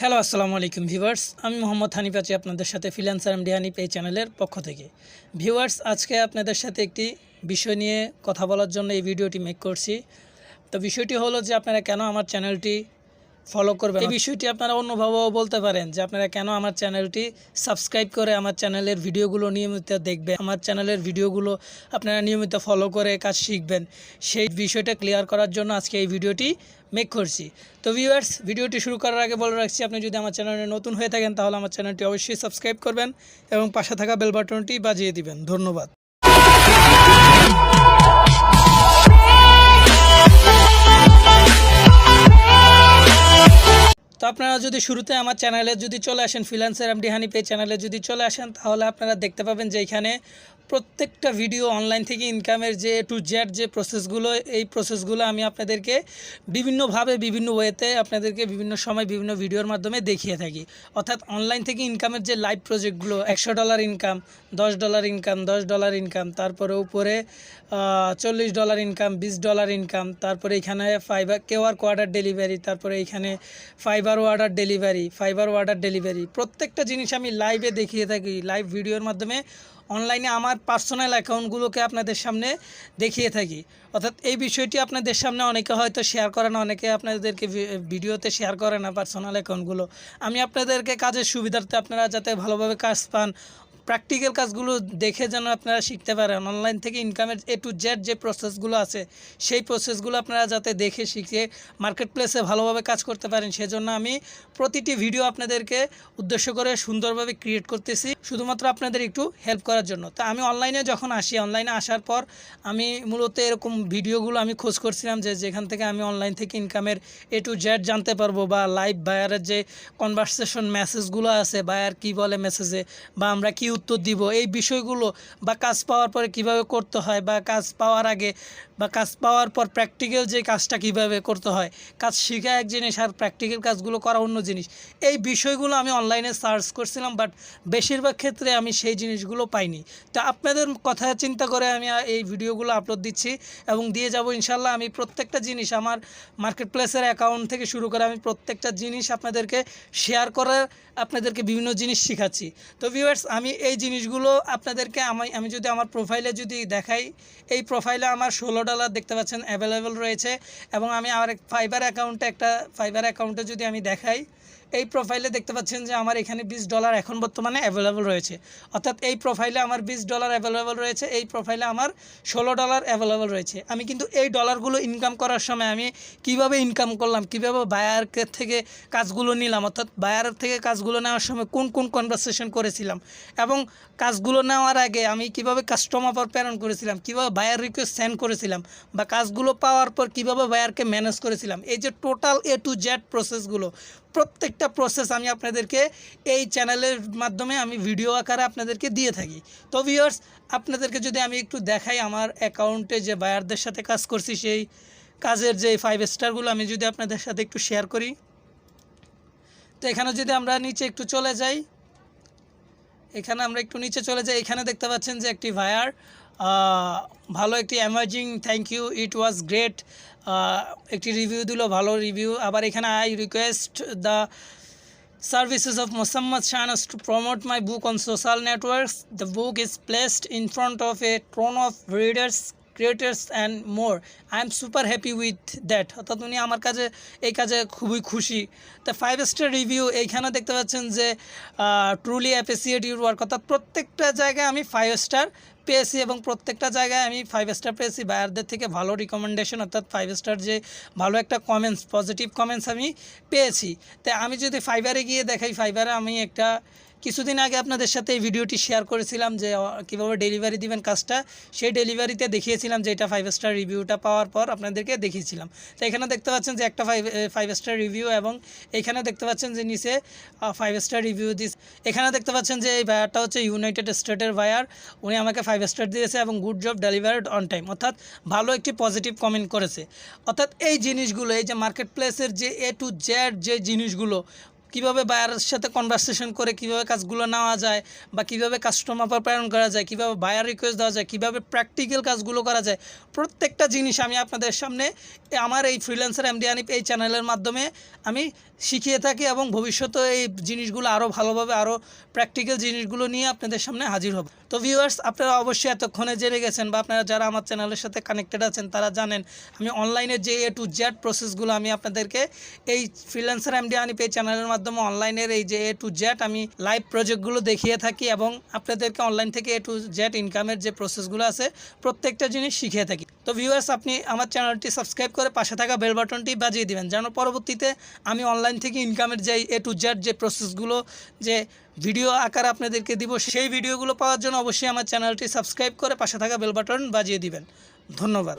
Hello আসসালামু আলাইকুম viewers আমি মোহাম্মদ হানিফ আছি আপনাদের সাথে ফিলান্সার এমডি হানিফ এই চ্যানেলের পক্ষ থেকে। ভিউয়ার্স আজকে আপনাদের সাথে একটি বিষয় নিয়ে কথা বলার জন্য এই ভিডিওটি মেক করছি। তো বিষয়টি হলো যে আপনারা কেন আমার চ্যানেলটি ফলো করবেন এই বিষয়টি আপনারা অন্যভাবেও বলতে পারেন যে আপনারা কেন আমার চ্যানেলটি সাবস্ক্রাইব করে আমার চ্যানেলের ভিডিওগুলো নিয়মিত দেখবেন আমার চ্যানেলের ভিডিওগুলো আপনারা নিয়মিত ফলো করে কাজ শিখবেন সেই বিষয়টা ক্লিয়ার করার জন্য আজকে এই ভিডিওটি মেক করছি তো ভিউয়ার্স ভিডিওটি শুরু করার আগে বলে রাখছি আপনি যদি আমার চ্যানেলে নতুন হয়ে থাকেন তাহলে আমার চ্যানেলটি অবশ্যই সাবস্ক্রাইব করবেন এবং পাশে থাকা বেল বাটনটি বাজিয়ে দিবেন ধন্যবাদ তো আপনারা যদি শুরুতে আমার চ্যানেলে যদি চলে আসেন ফ্রিল্যান্সার এমডি হানিফ এই চ্যানেলে যদি চলে আসেন, তাহলে আপনারা দেখতে পাবেন যে এখানে প্রত্যেকটা ভিডিও অনলাইন থেকে ইনকামের যে টু জেড যে প্রসেসগুলো এই প্রসেসগুলো আমি আপনাদেরকে বিভিন্নভাবে, বিভিন্ন ওয়েতে আপনাদেরকে বিভিন্ন সময় বিভিন্ন ভিডিওর মাধ্যমে দেখিয়ে থাকি। অর্থাৎ অনলাইন থেকে ইনকামের যে লাইভ প্রজেক্টগুলো একশো ডলার ইনকাম দশ ডলার ইনকাম দশ ডলার ইনকাম তারপরে উপরে চল্লিশ ডলার ইনকাম বিশ ডলার ইনকাম তারপরে এখানে ফাইবার কেওয়ার কোয়ার্ডার ডেলিভারি তারপরে এখানে Fiverr order delivery Fiverr order delivery প্রত্যেকটা জিনিস আমি লাইভে দেখিয়ে থাকি লাইভ ভিডিওর মাধ্যমে। অনলাইনে আমার পার্সোনাল অ্যাকাউন্টগুলোকে আপনাদের সামনে দেখিয়ে থাকি। অর্থাৎ এই বিষয়টি আপনাদের সামনে অনেকে হয়তো শেয়ার করে না, অনেকে আপনাদেরকে ভিডিওতে শেয়ার করে না পার্সোনাল অ্যাকাউন্টগুলো আমি আপনাদেরকে কাজের সুবিধার্থে আপনারা যাতে ভালোভাবে কাজ পান প্র্যাকটিক্যাল কাজগুলো দেখে যেন আপনারা শিখতে পারেন। অনলাইন থেকে ইনকামের এ টু জেড যে প্রসেসগুলো আছে, সেই প্রসেসগুলো আপনারা যাতে দেখে শিখে মার্কেট প্লেসে ভালোভাবে কাজ করতে পারেন। সেজন্য আমি প্রতিটি ভিডিও আপনাদেরকে উদ্দেশ্য করে সুন্দরভাবে ক্রিয়েট করতেছি, শুধুমাত্র আপনাদের একটু হেল্প করার জন্য। তো আমি অনলাইনে যখন আসি অনলাইনে আসার পর আমি মূলত এরকম ভিডিওগুলো আমি খোঁজ করছিলাম যে যেখান থেকে আমি অনলাইন থেকে ইনকামের এ টু জেড জানতে পারব বা লাইভ বায়ারের যে কনভারসেশন মেসেজগুলো আছে বায়ার কি বলে মেসেজে বা আমরা কি উত্তর দিব। এই বিষয়গুলো বা কাজ পাওয়ার পরে কীভাবে করতে হয় বা কাজ পাওয়ার আগে বা কাজ পাওয়ার পর প্র্যাকটিক্যাল যে কাজটা কীভাবে করতে হয়, কাজ শেখা এক জিনিস আর প্র্যাকটিক্যাল কাজগুলো করা অন্য জিনিস। এই বিষয়গুলো আমি অনলাইনে সার্চ করছিলাম বাট বেশিরভাগ ক্ষেত্রে আমি সেই জিনিসগুলো পাইনি। তো আপনাদের কথা চিন্তা করে আমি এই ভিডিওগুলো আপলোড দিচ্ছি এবং দিয়ে যাব ইনশাল্লাহ আমি প্রত্যেকটা জিনিস আমার মার্কেট প্লেসের অ্যাকাউন্ট থেকে শুরু করে আমি প্রত্যেকটা জিনিস আপনাদেরকে শেয়ার করার, আপনাদেরকে বিভিন্ন জিনিস শেখাচ্ছি। তো ভিউয়ার্স আমি এই জিনিসগুলো আপনাদেরকে আমি যদি আমার প্রোফাইলে যদি দেখাই, এই প্রোফাইলে আমার ষোলো ডলার দেখতে পাচ্ছেন অ্যাভেলেবেল রয়েছে এবং আমি আমার ফাইবার অ্যাকাউন্টে একটা ফাইবার অ্যাকাউন্টে যদি আমি দেখাই এই প্রোফাইলে দেখতে পাচ্ছেন যে আমার এখানে বিশ ডলার এখন বর্তমানে অ্যাভেলেবল রয়েছে। অর্থাৎ এই প্রোফাইলে আমার বিশ ডলার অ্যাভেলেবল রয়েছে, এই প্রোফাইলে আমার ষোলো ডলার অ্যাভেলেবল রয়েছে। আমি কিন্তু এই ডলারগুলো ইনকাম করার সময় আমি কীভাবে ইনকাম করলাম, কীভাবে বায়ারকে থেকে কাজগুলো নিলাম, অর্থাৎ বায়ারের থেকে কাজগুলো নেওয়ার সময় কোন কোন কনভারসেশন করেছিলাম এবং কাজগুলো নেওয়ার আগে আমি কীভাবে কাস্টমার পর প্রেরণ করেছিলাম, কীভাবে বায়ার রিকোয়েস্ট সেন্ড করেছিলাম বা কাজগুলো পাওয়ার পর কীভাবে বায়ারকে ম্যানেজ করেছিলাম, এই যে টোটাল এ টু জেড প্রসেসগুলো প্রত্যেকটা প্রসেস আমি আপনাদেরকে এই চ্যানেলের মাধ্যমে আমি ভিডিও আকারে আপনাদেরকে দিয়ে থাকি। তো ভিউয়ার্স আপনাদেরকে যদি আমি একটু দেখাই আমার অ্যাকাউন্টে যে বায়ারদের সাথে কাজ করছি, সেই কাজের যে ফাইভ স্টারগুলো আমি যদি আপনাদের সাথে একটু শেয়ার করি। তো এখানে যদি আমরা নিচে একটু চলে যাই, এখানে আমরা একটু নিচে চলে যাই। এখানে দেখতে পাচ্ছেন যে একটি ভায়ার ভালো একটি amazing thank you it was great একটি রিভিউ দিল ভালো রিভিউ আবার এখানে I request the services of Muhammad Shanas to promote my book on social networks. The book is placed in front of a throne of readers, creators and more I am super happy with that অর্থাৎ উনি আমার কাছে এই কাজে খুবই খুশি। তো five star review এইখানে দেখতে পাচ্ছেন যে ট্রুলি অ্যাপ্রিসিয়েট ইউর ওয়ার্ক অর্থাৎ প্রত্যেকটা জায়গায় আমি ফাইভ স্টার পেয়েছি এবং প্রত্যেকটা জায়গায় আমি ফাইভ স্টার পেয়েছি। বায়ারদের থেকে ভালো রিকমেন্ডেশন অর্থাৎ ফাইভ স্টার যে ভালো একটা কমেন্টস পজিটিভ কমেন্টস আমি পেয়েছি। তাই আমি যদি ফাইবারে গিয়ে দেখাই ফাইবারে আমি একটা কিছুদিন আগে আপনাদের সাথে এই ভিডিওটি শেয়ার করেছিলাম যে কীভাবে ডেলিভারি দিবেন কাজটা, সেই ডেলিভারিতে দেখিয়েছিলাম যে, এটা ফাইভ স্টার রিভিউটা পাওয়ার পর আপনাদেরকে দেখিয়েছিলাম। তো এখানে দেখতে পাচ্ছেন যে, একটা ফাইভ ফাইভ স্টার রিভিউ এবং এখানে দেখতে পাচ্ছেন যে, নিচে ফাইভ স্টার রিভিউ দিস, এখানে দেখতে পাচ্ছেন যে, এই বায়ারটা হচ্ছে ইউনাইটেড স্টেটের বায়ার উনি আমাকে ফাইভ স্টার দিয়েছে এবং good job delivered on time অর্থাৎ ভালো একটি পজিটিভ কমেন্ট করেছে। অর্থাৎ এই জিনিসগুলো, এই যে মার্কেট প্লেসের যে এ টু জেড যে জিনিসগুলো কীভাবে বায়ারের সাথে কনভারসেশন করে কীভাবে কাজগুলো নেওয়া যায় বা কীভাবে কাস্টমার প্রেরণ করা যায়, কীভাবে বায়ার রিকোয়েস্ট দেওয়া যায়, কীভাবে প্র্যাকটিক্যাল কাজগুলো করা যায়, প্রত্যেকটা জিনিস আমি আপনাদের সামনে আমার এই ফ্রিল্যান্সার এমডি আনিপ এই চ্যানেলের মাধ্যমে আমি শিখিয়ে থাকি এবং ভবিষ্যতে এই জিনিসগুলো আরও ভালোভাবে আরও প্র্যাকটিক্যাল জিনিসগুলো নিয়ে আপনাদের সামনে হাজির হব। তো ভিউয়ার্স আপনারা অবশ্যই এতক্ষণে জেনে গেছেন বা আপনারা যারা আমার চ্যানেলের সাথে কানেক্টেড আছেন তারা জানেন আমি অনলাইনে যে এ টু জেড প্রসেসগুলো আমি আপনাদেরকে এই ফ্রিল্যান্সার এমডি আনিপ এই চ্যানেলের মাধ্যমে অনলাইনের এই যে এ টু জেড আমি লাইভ প্রজেক্টগুলো দেখিয়ে থাকি এবং আপনাদেরকে অনলাইন থেকে এ টু জেড ইনকামের যে প্রসেসগুলো আছে, প্রত্যেকটা জিনিস শিখিয়ে থাকি। তো ভিউয়ার্স আপনি আমার চ্যানেলটি সাবস্ক্রাইব করে পাশে থাকা বেল বাটনটি বাজিয়ে দিবেন, যেন পরবর্তীতে আমি অনলাইন থেকে ইনকামের যে এ টু জেড যে প্রসেসগুলো যে ভিডিও আকার আপনাদেরকে দিব, সেই ভিডিওগুলো পাওয়ার জন্য অবশ্যই আমার চ্যানেলটি সাবস্ক্রাইব করে পাশে থাকা বেল বাটন বাজিয়ে দিবেন। ধন্যবাদ।